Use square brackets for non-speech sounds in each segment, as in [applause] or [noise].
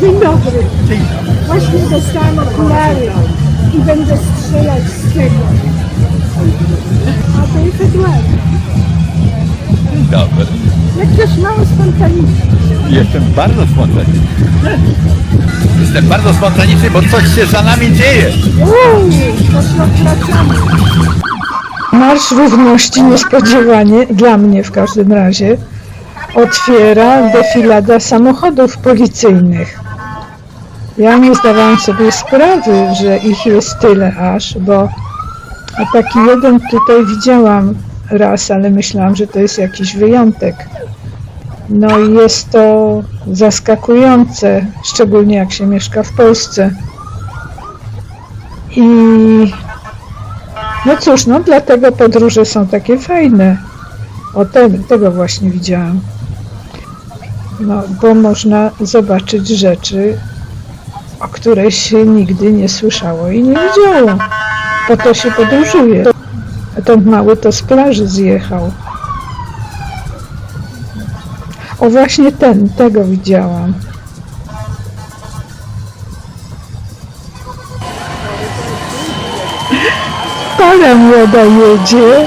Dzień dobry. Właśnie dostałam okulary i będę strzelać z tego. A to jest Eduard. Dobry. Jak też mało spontaniczny. Jestem bardzo spontaniczny. Jestem bardzo spontaniczny, bo coś się za nami dzieje. Uuu, poszło wracamy. Marsz Równości niespodziewanie, dla mnie w każdym razie, otwiera defilada samochodów policyjnych. Ja nie zdawałam sobie sprawy, że ich jest tyle aż, bo taki jeden tutaj widziałam raz, ale myślałam, że to jest jakiś wyjątek. No i jest to zaskakujące, szczególnie jak się mieszka w Polsce. I no cóż, no dlatego podróże są takie fajne. O te, tego właśnie widziałam. No, bo można zobaczyć rzeczy, o których się nigdy nie słyszało i nie widziało. Po to się podróżuje. Ten mały to z plaży zjechał. O właśnie ten, tego widziałam. Para młoda jedzie.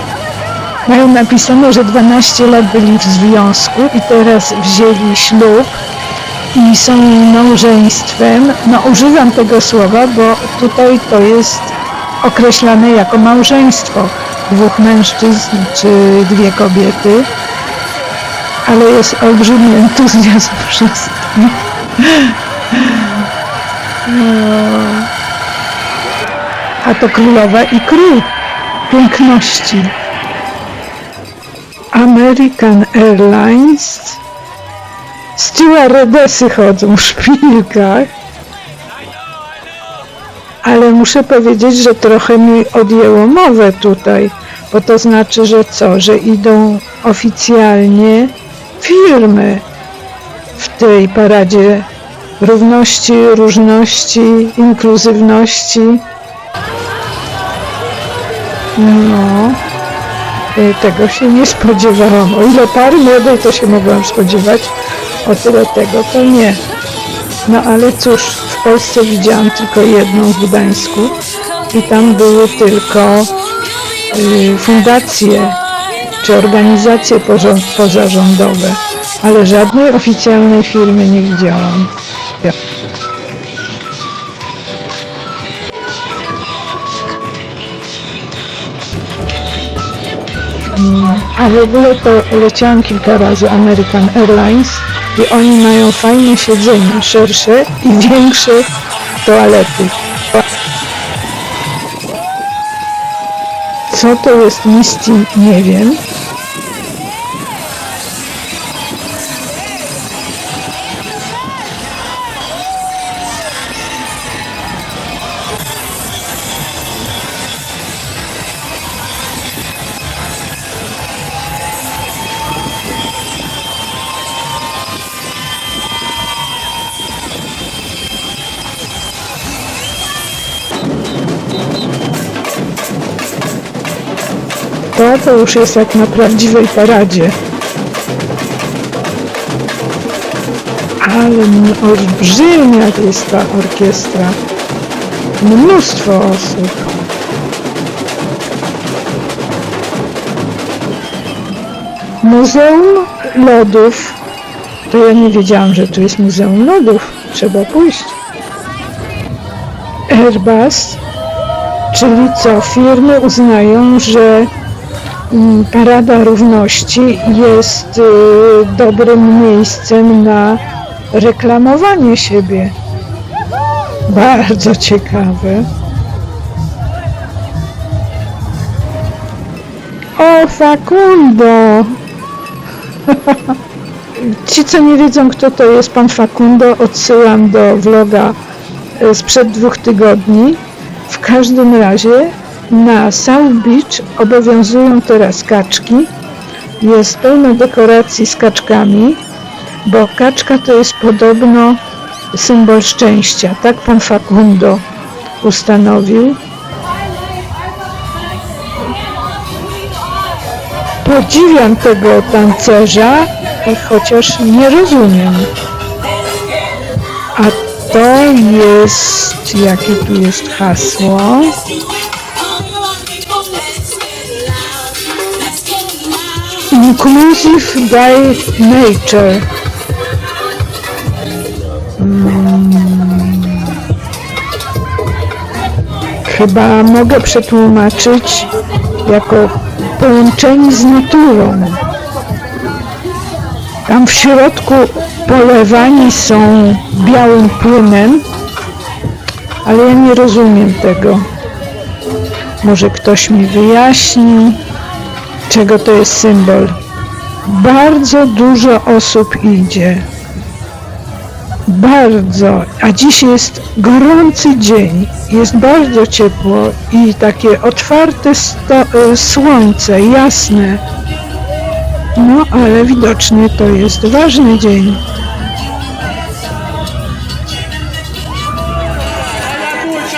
Mają napisane, że 12 lat byli w związku i teraz wzięli ślub i są małżeństwem. No używam tego słowa, bo tutaj to jest określane jako małżeństwo dwóch mężczyzn czy dwie kobiety. Ale jest olbrzymi entuzjazm [laughs] wszystkich. A to królowa i król piękności. American Airlines. Stewardesy chodzą w szpilkach. Ale muszę powiedzieć, że trochę mi odjęło mowę tutaj, bo to znaczy, że co, że idą oficjalnie firmy w tej paradzie równości, różności, inkluzywności. No, y, tego się nie spodziewałam. O ile pary młodej to się mogłam spodziewać, o tyle tego to nie. No ale cóż, w Polsce widziałam tylko jedną w Gdańsku i tam były tylko y, fundacje czy organizacje pozarządowe, ale żadnej oficjalnej firmy nie widziałam. A w ogóle to leciałam kilka razy American Airlines i oni mają fajne siedzenia, szersze i większe toalety. Co to jest Misty, nie wiem. To już jest jak na prawdziwej paradzie. Ale olbrzymia jest ta orkiestra. Mnóstwo osób. Muzeum Lodów. To ja nie wiedziałam, że tu jest Muzeum Lodów. Trzeba pójść. Airbus, czyli co? Firmy uznają, że mm, Parada Równości jest y, dobrym miejscem na reklamowanie siebie. Bardzo ciekawe. O, Facundo! [laughs] Ci, co nie wiedzą, kto to jest pan Facundo, odsyłam do vloga e, sprzed dwóch tygodni. W każdym razie na South Beach obowiązują teraz kaczki. Jest pełno dekoracji z kaczkami, bo kaczka to jest podobno symbol szczęścia. Tak pan Facundo ustanowił. Podziwiam tego tancerza, chociaż nie rozumiem. A to jest, jakie tu jest hasło? Inclusive by nature. Chyba mogę przetłumaczyć jako połączeni z naturą. Tam w środku polewani są białym płynem, ale ja nie rozumiem tego. Może ktoś mi wyjaśni, czego to jest symbol. Bardzo dużo osób idzie. Bardzo. A dziś jest gorący dzień. Jest bardzo ciepło i takie otwarte e, słońce, jasne. No, ale widocznie to jest ważny dzień.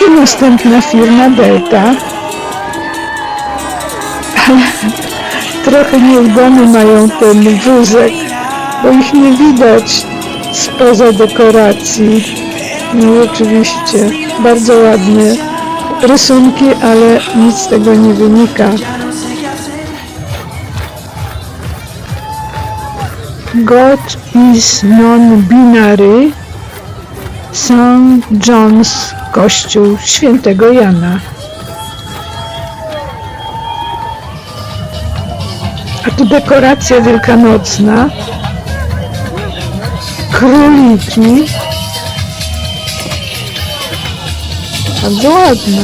I następna firma Delta. Trochę nieudany mają ten wózek, bo ich nie widać spoza dekoracji. No oczywiście, bardzo ładne rysunki, ale nic z tego nie wynika. God is non-binary. St. John's Kościół Świętego Jana. A tu dekoracja wielkanocna. Króliki. Bardzo ładna.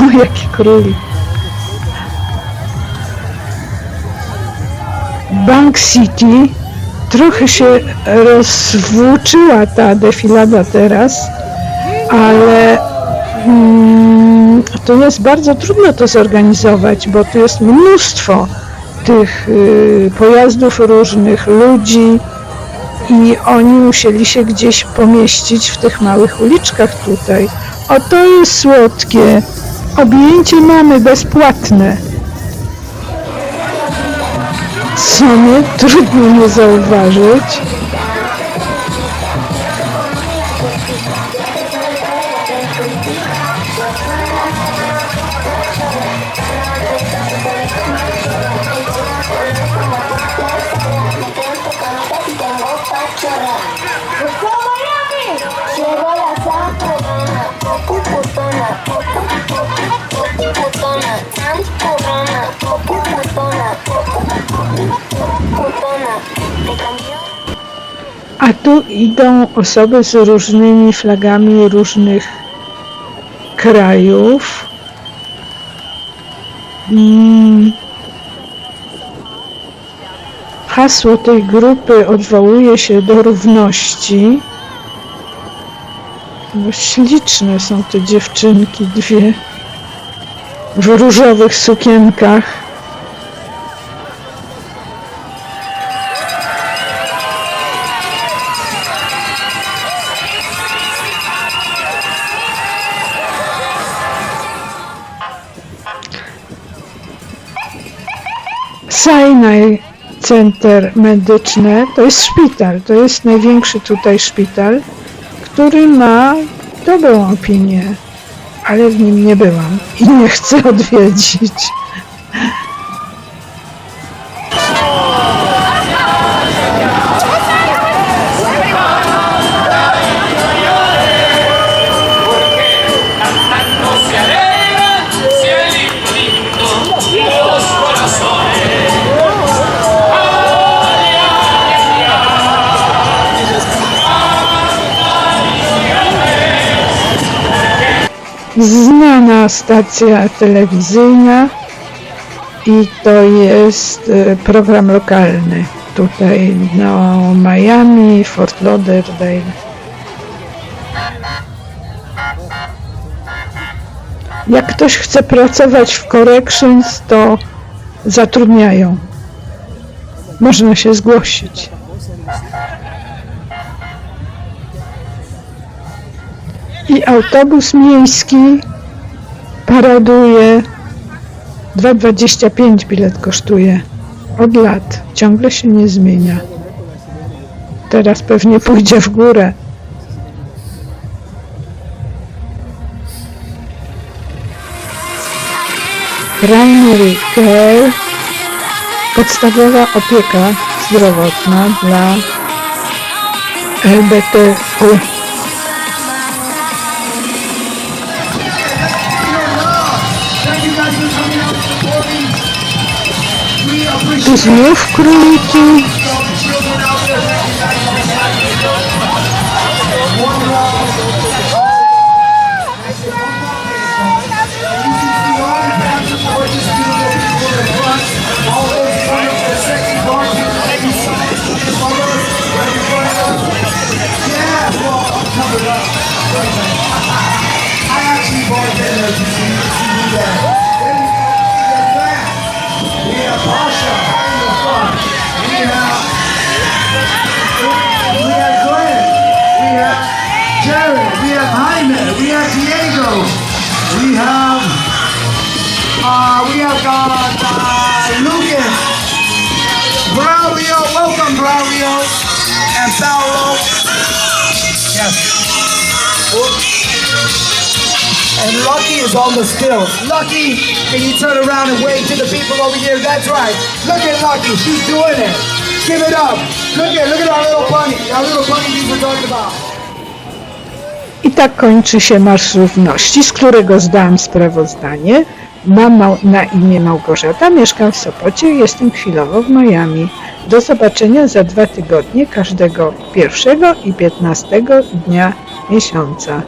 O, jaki królik. Bank City. Trochę się rozwłóczyła ta defilada teraz, ale mm, to jest bardzo trudno to zorganizować, bo tu jest mnóstwo tych y, pojazdów różnych, ludzi i oni musieli się gdzieś pomieścić w tych małych uliczkach tutaj. O, to jest słodkie. Objęcie mamy bezpłatne. Co mnie trudno nie zauważyć. A tu idą osoby z różnymi flagami różnych krajów. Mm. Hasło tej grupy odwołuje się do równości. No, śliczne są te dziewczynki, dwie w różowych sukienkach. Sinai Center Medyczne to jest szpital, to jest największy tutaj szpital, który ma dobrą opinię, ale w nim nie byłam i nie chcę odwiedzić. Znana stacja telewizyjna i to jest e, program lokalny tutaj no Miami, Fort Lauderdale. Jak ktoś chce pracować w Corrections, to zatrudniają. Można się zgłosić. I autobus miejski paraduje 2,25 bilet kosztuje. Od lat. Ciągle się nie zmienia. Teraz pewnie pójdzie w górę. Primary care. Podstawowa opieka zdrowotna dla LBTQ. Якісь мов крики. Pasha. We have, uh, we have got uh, Lucas. Braulio, welcome Braulio. And Paulo. Yes. And Lucky is on the stills. Lucky, can you turn around and wave to the people over here? That's right. Look at Lucky, she's doing it. Give it up. Look at look at our little bunny. Our little bunny we were talking about. I tak kończy się Marsz Równości, z którego zdałam sprawozdanie. Mam na imię Małgorzata, mieszkam w Sopocie i jestem chwilowo w Miami. Do zobaczenia za dwa tygodnie, każdego pierwszego i piętnastego dnia miesiąca.